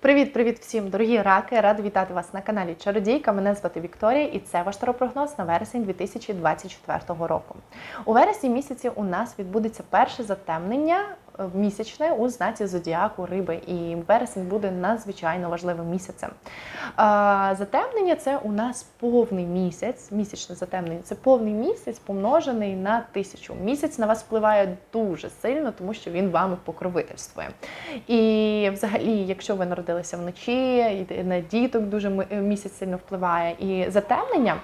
Привіт-привіт всім, дорогі раки! Рада вітати вас на каналі Чародійка. Мене звати Вікторія, і це ваш таропрогноз на вересень 2024 року. У вересні місяці у нас відбудеться перше затемнення місячне у знаці зодіаку риби, і вересень буде надзвичайно важливим місяцем. Затемнення це у нас повний місяць. Місячне затемнення це повний місяць, помножений на тисячу. Місяць на вас впливає дуже сильно, тому що він вами покровительствує. І взагалі, якщо ви народилися вночі, на діток дуже місяць сильно впливає. І затемнення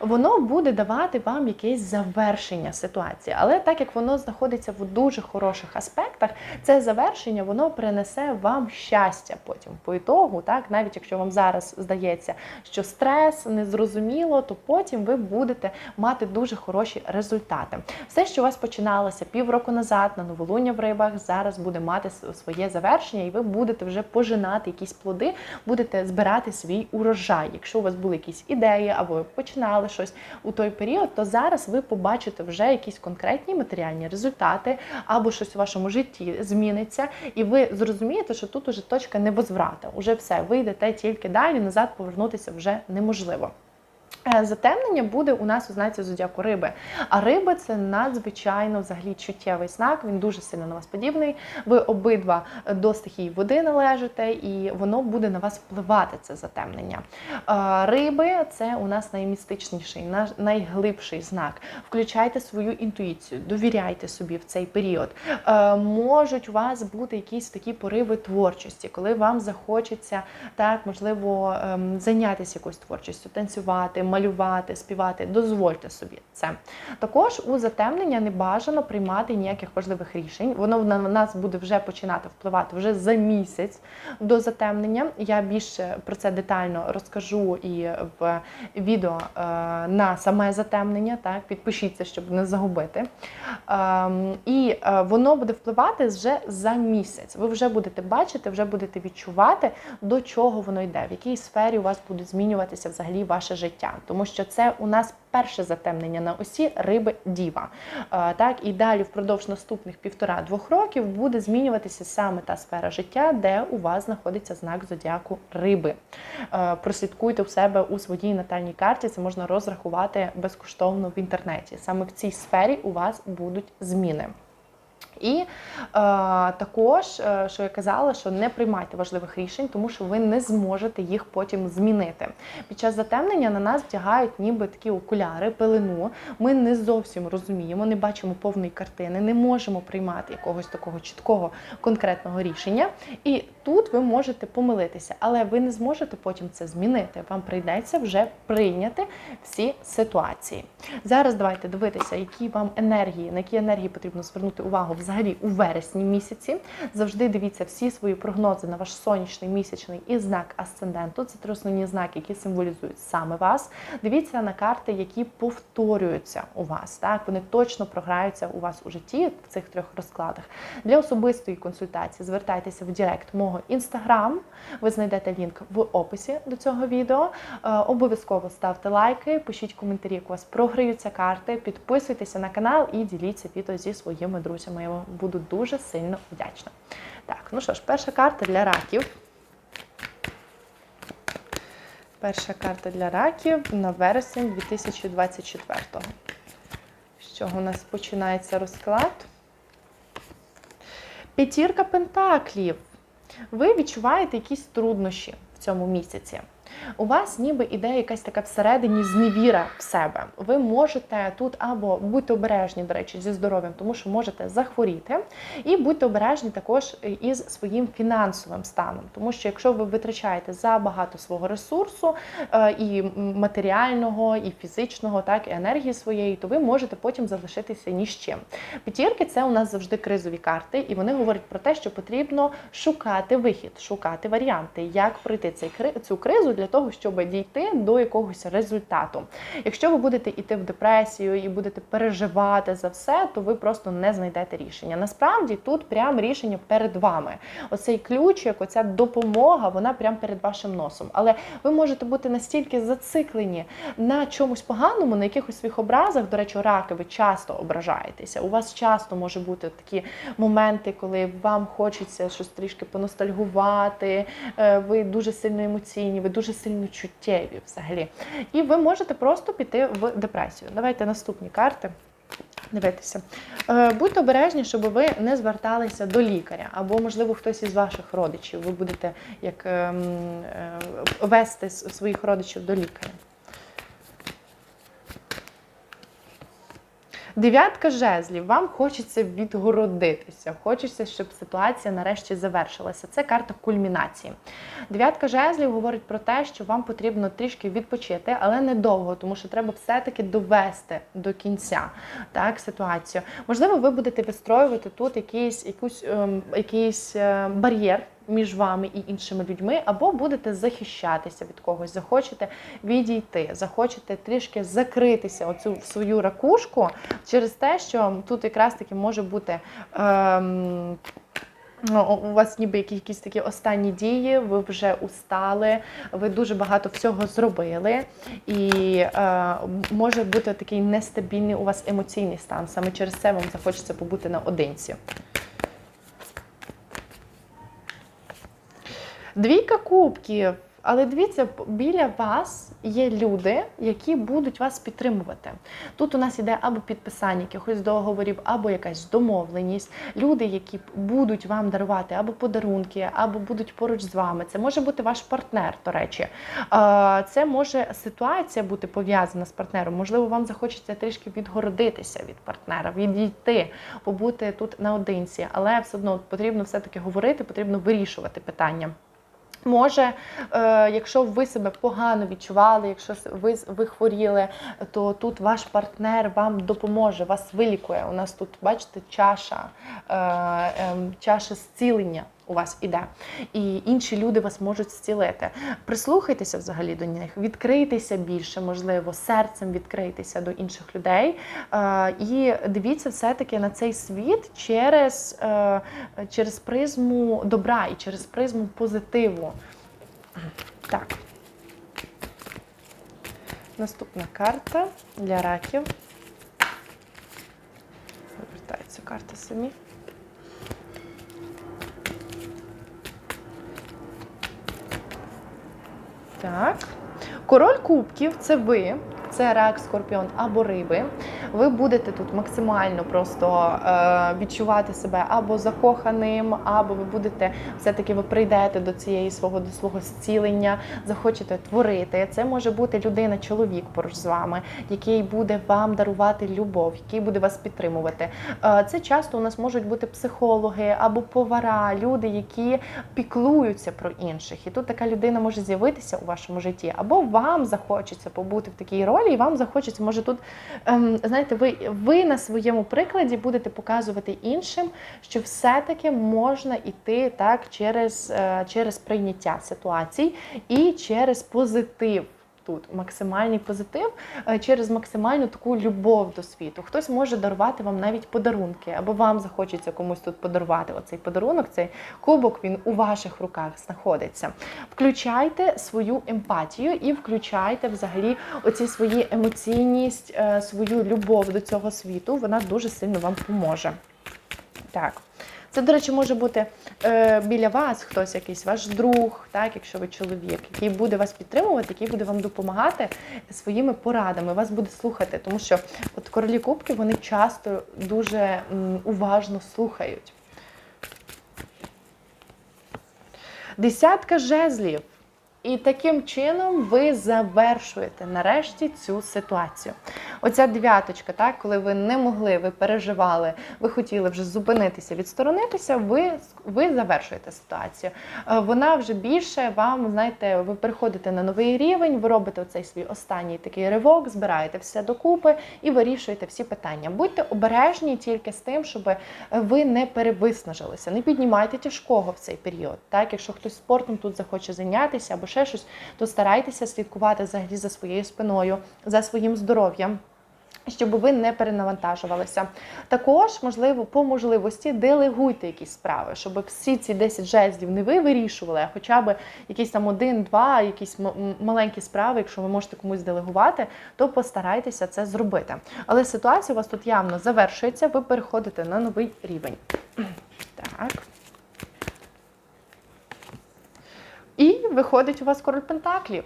воно буде давати вам якесь завершення ситуації. Але так як воно знаходиться в дуже хороших аспектах, це завершення воно принесе вам щастя потім по ітогу. Так, навіть якщо вам зараз здається, що стрес незрозуміло, то потім ви будете мати дуже хороші результати. Все, що у вас починалося півроку назад на новолуння в рибах, зараз буде мати своє завершення, і ви будете вже пожинати якісь плоди, будете збирати свій урожай. Якщо у вас були якісь ідеї або ви починали щось у той період, то зараз ви побачите вже якісь конкретні матеріальні результати, або щось у вашому житті зміниться, і ви зрозумієте, що тут уже точка невозврата. Уже все, ви йдете тільки далі, назад повернутися вже неможливо. Е, Затемнення буде у нас у знаці зодіаку риби. А риби це надзвичайно взагалі чуттєвий знак. Він дуже сильно на вас подібний. Ви обидва до стихії води належите, і воно буде на вас впливати. Це затемнення. Е, Риби це у нас наймістичніший, найглибший знак. Включайте свою інтуїцію, довіряйте собі в цей період. Е, Можуть у вас бути якісь такі пориви творчості, коли вам захочеться так, можливо, ем, зайнятися якоюсь творчістю, танцювати, малювати, співати. Дозвольте собі це. Також у затемнення не бажано приймати ніяких важливих рішень. Воно на нас буде вже починати впливати вже за місяць до затемнення. Я більше про це детально розкажу і в відео е, на саме затемнення. Так, підпишіться, щоб не загубити. Ем, І е, воно буде впливати вже за місяць. Ви вже будете бачити, вже будете відчувати, до чого воно йде, в якій сфері у вас буде змінюватися взагалі ваше життя. Тому що це у нас перше затемнення на осі риби діва. Е, Так, і далі впродовж наступних півтора-двох років буде змінюватися саме та сфера життя, де у вас знаходиться знак зодіаку риби. Е, Прослідкуйте у себе у своїй натальній карті, це можна розрахувати безкоштовно в інтернеті. Саме в цій сфері у вас будуть зміни. І е, також, е, що я казала, що не приймайте важливих рішень, тому що ви не зможете їх потім змінити. Під час затемнення на нас вдягають ніби такі окуляри, пелену. Ми не зовсім розуміємо, не бачимо повної картини, не можемо приймати якогось такого чіткого конкретного рішення. І тут ви можете помилитися, але ви не зможете потім це змінити. Вам прийдеться вже прийняти всі ситуації. Зараз давайте дивитися, які вам енергії, на які енергії потрібно звернути увагу взагалі у вересні місяці. Завжди дивіться всі свої прогнози на ваш сонячний, місячний і знак асценденту. Це три основні знаки, які символізують саме вас. Дивіться на карти, які повторюються у вас. Так, вони точно програються у вас у житті в цих трьох розкладах. Для особистої консультації звертайтеся в Директ мого інстаграм. Ви знайдете лінк в описі до цього відео. Е, Обов'язково ставте лайки, пишіть коментарі, як у вас програються карти, підписуйтеся на канал і діліться відео зі своїми друзями. Буду дуже сильно вдячна. Так, ну що ж, перша карта для раків. Перша карта для раків на вересень 2024-го. З чого у нас починається розклад? П'ятірка пентаклів. Ви відчуваєте якісь труднощі в цьому місяці. У вас ніби іде якась така всередині зневіра в себе. Ви можете тут або будьте обережні, до речі, зі здоров'ям, тому що можете захворіти, і будьте обережні також із своїм фінансовим станом, тому що якщо ви витрачаєте забагато свого ресурсу е, і матеріального, і фізичного, так і енергії своєї, то ви можете потім залишитися ні з чим. П'ятірки це у нас завжди кризові карти, і вони говорять про те, що потрібно шукати вихід, шукати варіанти, як пройти цю кризу для того, щоб дійти до якогось результату. Якщо ви будете йти в депресію і будете переживати за все, то ви просто не знайдете рішення. Насправді тут прям рішення перед вами. Оцей ключик, оця допомога, вона прям перед вашим носом. Але ви можете бути настільки зациклені на чомусь поганому, на якихось своїх образах. До речі, раки, ви часто ображаєтеся. У вас часто може бути такі моменти, коли вам хочеться щось трішки поностальгувати. е, Ви дуже сильно емоційні, ви дуже сильно чуттєві взагалі. І ви можете просто піти в депресію. Давайте наступні карти. Дивитися. Е, Будьте обережні, щоб ви не зверталися до лікаря, або, можливо, хтось із ваших родичів. Ви будете як ем, е, вести своїх родичів до лікаря. Дев'ятка жезлів. Вам хочеться відгородитися, хочеться, щоб ситуація нарешті завершилася. Це карта кульмінації. Дев'ятка жезлів говорить про те, що вам потрібно трішки відпочити, але недовго, тому що треба все-таки довести до кінця так, ситуацію. Можливо, ви будете вистроювати тут якийсь, якусь, ем, якийсь е, бар'єр. Між вами і іншими людьми, або будете захищатися від когось, захочете відійти, захочете трішки закритися оцю свою ракушку через те, що тут якраз таки може бути. Ем, Ну, у вас ніби якісь такі останні дії, ви вже устали, ви дуже багато всього зробили, і е, може бути такий нестабільний у вас емоційний стан. Саме через це вам захочеться побути наодинці. Двійка кубків. Але дивіться, біля вас є люди, які будуть вас підтримувати. Тут у нас іде або підписання якихось договорів, або якась домовленість. Люди, які будуть вам дарувати або подарунки, або будуть поруч з вами. Це може бути ваш партнер, до речі. Це може ситуація бути пов'язана з партнером. Можливо, вам захочеться трішки відгородитися від партнера, відійти, побути тут наодинці, але все одно потрібно все-таки говорити, потрібно вирішувати питання. Може, е, якщо ви себе погано відчували, якщо ви, ви хворіли, то тут ваш партнер вам допоможе, вас вилікує. У нас тут, бачите, чаша, е, ем, чаша зцілення у вас іде. І інші люди вас можуть зцілити. Прислухайтеся взагалі до них, відкрийтеся більше, можливо, серцем відкрийтеся до інших людей. Е, І дивіться все-таки на цей світ через, е, через призму добра і через призму позитиву. Так. Наступна карта для раків. Вивертаються карти самі. Так. Король кубків це ви, це рак, скорпіон або риби. Ви будете тут максимально просто е, відчувати себе або закоханим, або ви будете все-таки ви прийдете до цієї свого до свого зцілення, захочете творити. Це може бути людина, чоловік поруч з вами, який буде вам дарувати любов, який буде вас підтримувати. Е, це часто у нас можуть бути психологи або повара, люди, які піклуються про інших. І тут така людина може з'явитися у вашому житті, або вам захочеться побути в такій ролі, і вам захочеться, може тут ем, знаєте, ви, ви на своєму прикладі будете показувати іншим, що все-таки можна йти так через, е, через прийняття ситуацій і через позитив. Тут максимальний позитив е, через максимальну таку любов до світу. Хтось може дарувати вам навіть подарунки, або вам захочеться комусь тут подарувати оцей подарунок, цей кубок він у ваших руках знаходиться. Включайте свою емпатію і включайте взагалі оці свої емоційність, е, свою любов до цього світу. Вона дуже сильно вам поможе. Так. Це, до речі, може бути е, біля вас хтось, якийсь ваш друг, так, якщо ви чоловік, який буде вас підтримувати, який буде вам допомагати своїми порадами, вас буде слухати, тому що от королі кубки вони часто дуже м, уважно слухають. Десятка жезлів. І таким чином ви завершуєте нарешті цю ситуацію. Оця дев'яточка, так, коли ви не могли, ви переживали, ви хотіли вже зупинитися, відсторонитися, ви, ви завершуєте ситуацію. Е, Вона вже більше вам, знаєте, ви переходите на новий рівень, ви робите оцей свій останній такий ривок, збираєте все докупи і вирішуєте всі питання. Будьте обережні тільки з тим, щоб ви не перевиснажилися, не піднімайте тяжкого в цей період. Так, якщо хтось спортом тут захоче зайнятися або ще щось, то старайтеся слідкувати взагалі за своєю спиною, за своїм здоров'ям. Щоб ви не перенавантажувалися. Також, можливо, по можливості делегуйте якісь справи, щоб всі ці 10 жезлів не ви вирішували, а хоча б якісь там один-два, якісь маленькі справи, якщо ви можете комусь делегувати, то постарайтеся це зробити. Але ситуація у вас тут явно завершується, ви переходите на новий рівень. Так. І виходить у вас король Пентаклів.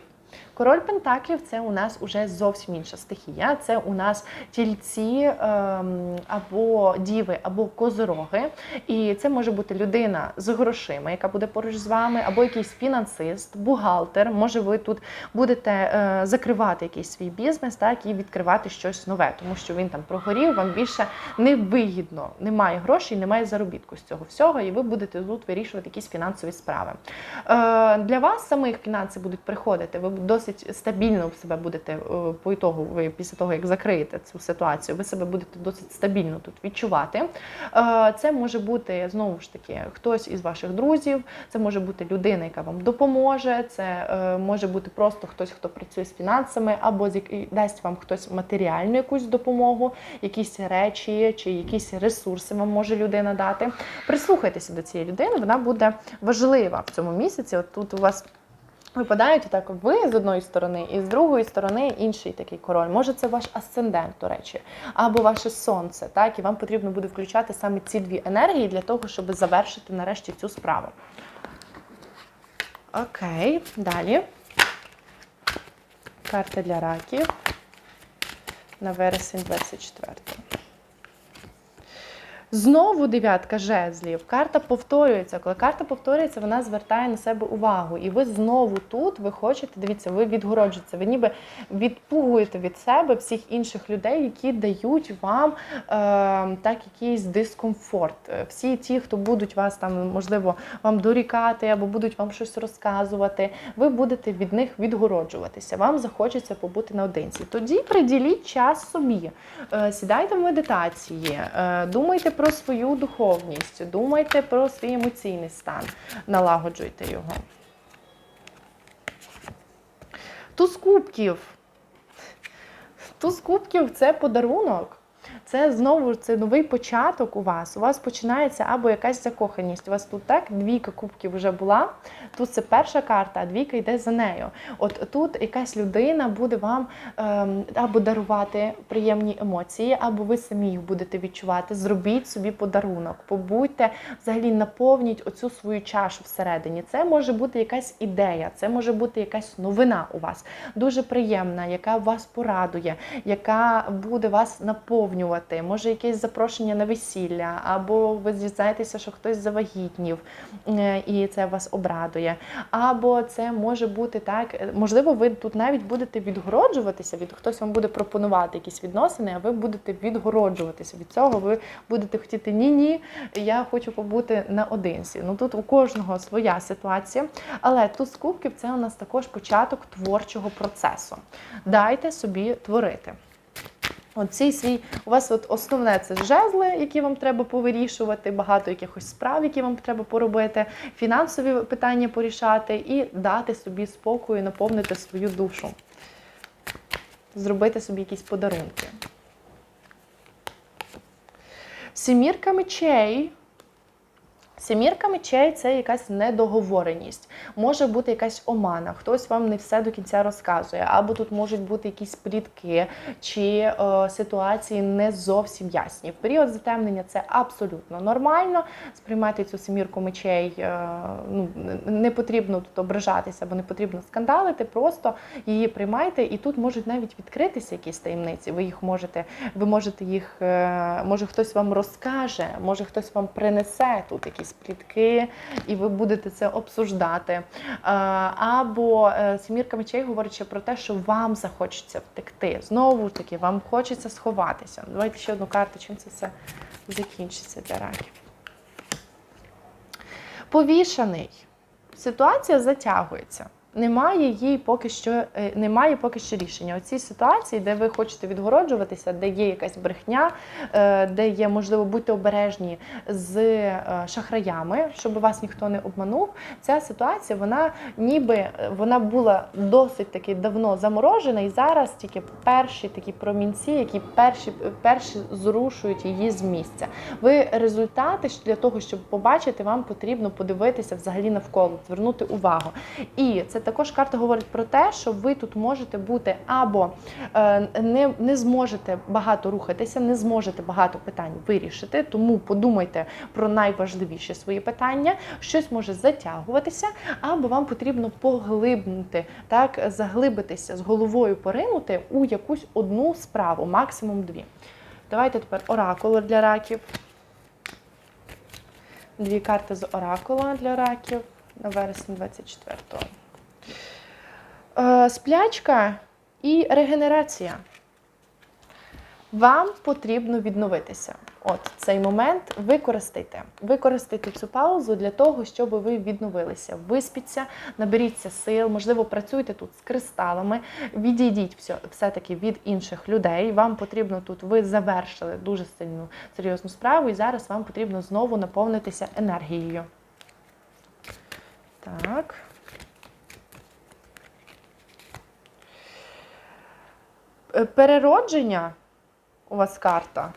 Король Пентаклів це у нас уже зовсім інша стихія. Це у нас тільці ем, або діви, або козороги. І це може бути людина з грошима, яка буде поруч з вами, або якийсь фінансист, бухгалтер. Може, ви тут будете е, закривати якийсь свій бізнес, так і відкривати щось нове, тому що він там прогорів, вам більше не вигідно, немає грошей, немає заробітку з цього всього, і ви будете тут вирішувати якісь фінансові справи. Е, для вас самих фінанси будуть приходити. Ви досить стабільно в себе будете е, по ітогу, ви після того, як закриєте цю ситуацію, ви себе будете досить стабільно тут відчувати. Е, Це може бути знову ж таки хтось із ваших друзів, це може бути людина, яка вам допоможе. Це е, може бути просто хтось, хто працює з фінансами, або дасть вам хтось матеріальну якусь допомогу, якісь речі чи якісь ресурси вам може людина дати. Прислухайтеся до цієї людини, вона буде важлива в цьому місяці. От тут у вас. Випадають так ви з одної сторони, і з другої сторони інший такий король. Може, це ваш асцендент, до речі, або ваше сонце. Так, і вам потрібно буде включати саме ці дві енергії для того, щоб завершити нарешті цю справу. Окей, далі. Карта для раків на вересень 24. Знову дев'ятка жезлів. Карта повторюється. Коли карта повторюється, вона звертає на себе увагу. І ви знову тут ви хочете, дивіться, ви відгороджуєтеся, ви ніби відпугуєте від себе всіх інших людей, які дають вам е, так якийсь дискомфорт. Е, Всі ті, хто будуть вас там, можливо, вам дорікати або будуть вам щось розказувати, ви будете від них відгороджуватися. Вам захочеться побути наодинці. Тоді приділіть час собі, Е, сідайте в медитації, е, думайте про свою духовність, думайте про свій емоційний стан, налагоджуйте його. Туз кубків. Туз кубків це подарунок. Це знову це новий початок у вас. У вас починається або якась закоханість. У вас тут так двійка кубків вже була. Тут це перша карта, а двійка йде за нею. От тут якась людина буде вам ем, або дарувати приємні емоції, або ви самі їх будете відчувати. Зробіть собі подарунок, побудьте, взагалі наповніть оцю свою чашу всередині. Це може бути якась ідея, це може бути якась новина у вас, дуже приємна, яка вас порадує, яка буде вас наповнювати. Може, якесь запрошення на весілля, або ви дізнаєтеся, що хтось завагітнів, е, і це вас обрадує. Або це може бути так, е, можливо, ви тут навіть будете відгороджуватися від хтось вам буде пропонувати якісь відносини, а ви будете відгороджуватися від цього. Ви будете хотіти ні-ні, я хочу побути наодинці. Ну тут у кожного своя ситуація. Але тут з кубків це у нас також початок творчого процесу. Дайте собі творити. Оцей свій, у вас от основне це жезли, які вам треба повирішувати, багато якихось справ, які вам треба поробити, фінансові питання порішати і дати собі спокою, наповнити свою душу, зробити собі якісь подарунки. Сімірка мечей. Сімірка мечей це якась недоговореність, може бути якась омана, хтось вам не все до кінця розказує, або тут можуть бути якісь плітки чи е, ситуації не зовсім ясні. В період затемнення це абсолютно нормально. Сприймати цю семірку мечей е, ну, не потрібно тут ображатися, або не потрібно скандалити, просто її приймайте, і тут можуть навіть відкритися якісь таємниці. Ви їх можете, ви можете їх, е, може хтось вам розкаже, може хтось вам принесе тут якісь плітки, і ви будете це обсуждати. Е, Або е, сімірка мечей говорить про те, що вам захочеться втекти. Знову ж таки, вам хочеться сховатися. Давайте ще одну карту, чим це все закінчиться для раків. Повішаний. Ситуація затягується. Немає їй поки що е, немає поки що рішення. Оці ситуації, де ви хочете відгороджуватися, де є якась брехня, е, де є, можливо, будьте обережні з е, шахраями, щоб вас ніхто не обманув. Ця ситуація, вона ніби вона була досить таки давно заморожена, і зараз тільки перші такі промінці, які перші, перші зрушують її з місця. Ви результати для того, щоб побачити, вам потрібно подивитися взагалі навколо, звернути увагу. І це також карта говорить про те, що ви тут можете бути або е, не, не зможете багато рухатися, не зможете багато питань вирішити, тому подумайте про найважливіші свої питання, щось може затягуватися, або вам потрібно поглибнути, так, заглибитися з головою, поринути у якусь одну справу, максимум дві. Давайте тепер оракул для раків. Дві карти з оракула для раків на вересень 24-го. Е, сплячка і регенерація. Вам потрібно відновитися. От цей момент використайте. Використайте цю паузу для того, щоб ви відновилися. Виспіться, наберіться сил, можливо, працюйте тут з кристалами, відійдіть все, все-таки від інших людей. Вам потрібно тут, ви завершили дуже сильну серйозну справу, і зараз вам потрібно знову наповнитися енергією. Так. Переродження у вас карта.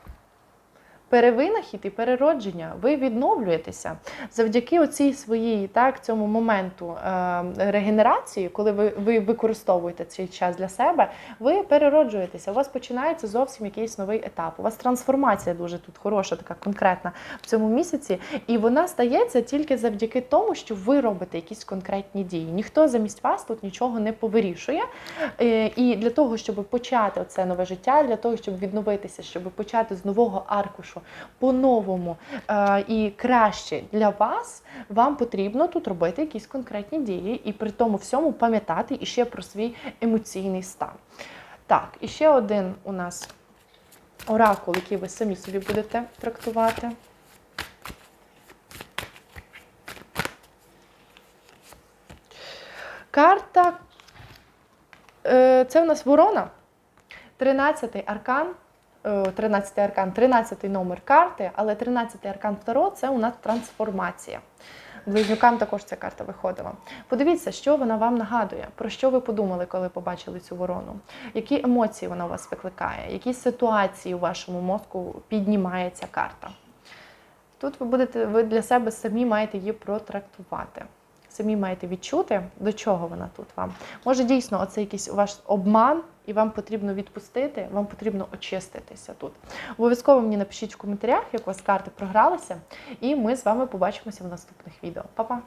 Перевинахід і переродження. Ви відновлюєтеся завдяки оцій своїй так, цьому моменту е, регенерації, коли ви, ви використовуєте цей час для себе, ви перероджуєтеся. У вас починається зовсім якийсь новий етап. У вас трансформація дуже тут хороша, така конкретна в цьому місяці, і вона стається тільки завдяки тому, що ви робите якісь конкретні дії. Ніхто замість вас тут нічого не повирішує. Е, І для того, щоб почати це нове життя, для того, щоб відновитися, щоб почати з нового аркушу по-новому е, і краще для вас, вам потрібно тут робити якісь конкретні дії і при тому всьому пам'ятати іще про свій емоційний стан. Так, і ще один у нас оракул, який ви самі собі будете трактувати. Карта е, це у нас ворона. 13-й аркан. Е, 13-й аркан, 13-й номер карти, але 13-й аркан Таро це у нас трансформація. Близнюкам також ця карта виходила. Подивіться, що вона вам нагадує, про що ви подумали, коли побачили цю ворону, які емоції вона у вас викликає, які ситуації у вашому мозку піднімає ця карта. Тут ви будете, ви для себе самі маєте її протрактувати. Самі маєте відчути, до чого вона тут вам. Може, дійсно, оце якийсь ваш обман, і вам потрібно відпустити, вам потрібно очиститися тут. Обов'язково мені напишіть в коментарях, як у вас карти програлися, і ми з вами побачимося в наступних відео. Па-па!